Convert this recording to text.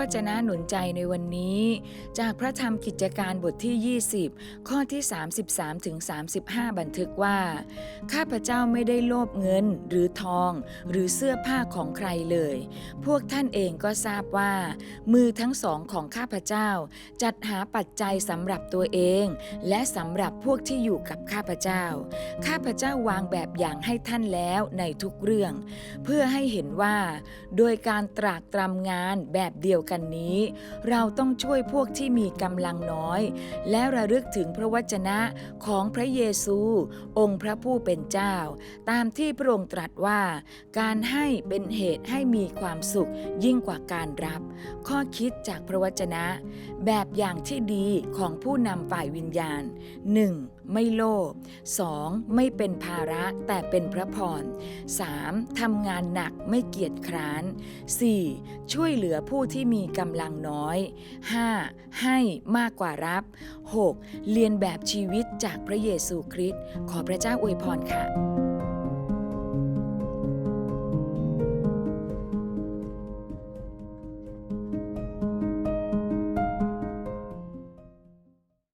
วจนะหนุนใจในวันนี้ จากพระธรรมกิจการบทที่ 20 ข้อที่ 33ถึง35 บันทึกว่า ข้าพเจ้าไม่ได้โลภเงินหรือทอง หรือเสื้อผ้าของใครเลย พวกท่านเองก็ทราบว่า มือทั้งสองของข้าพเจ้า จัดหาปัจจัยสำหรับตัวเอง และสำหรับพวกที่อยู่กับข้าพเจ้า ข้าพเจ้าวางแบบอย่างให้ท่านแล้วในทุกเรื่อง เพื่อให้เห็นว่า โดยการตรากตรำงานแบบเดียวกันนี้ เราต้องช่วยพวกที่มีกำลังน้อย และระลึกถึงพระวจนะของพระเยซู องค์พระผู้เป็นเจ้า ตามที่พระองค์ตรัสว่า การให้เป็นเหตุให้มีความสุขยิ่งกว่าการรับ ข้อคิดจากพระวจนะ แบบอย่างที่ดีของผู้นำฝ่ายวิญญาณ 1. ไม่โลภ 2. ไม่เป็นภาระแต่เป็นพระพร 3. ทำงานหนักไม่เกียจคร้าน 4. ช่วยเหลือผู้ที่มีกำลังน้อย 5. ให้มากกว่ารับ 6. เรียนแบบชีวิตจากพระเยซูคริสต์ขอพระเจ้าอวยพรค่ะ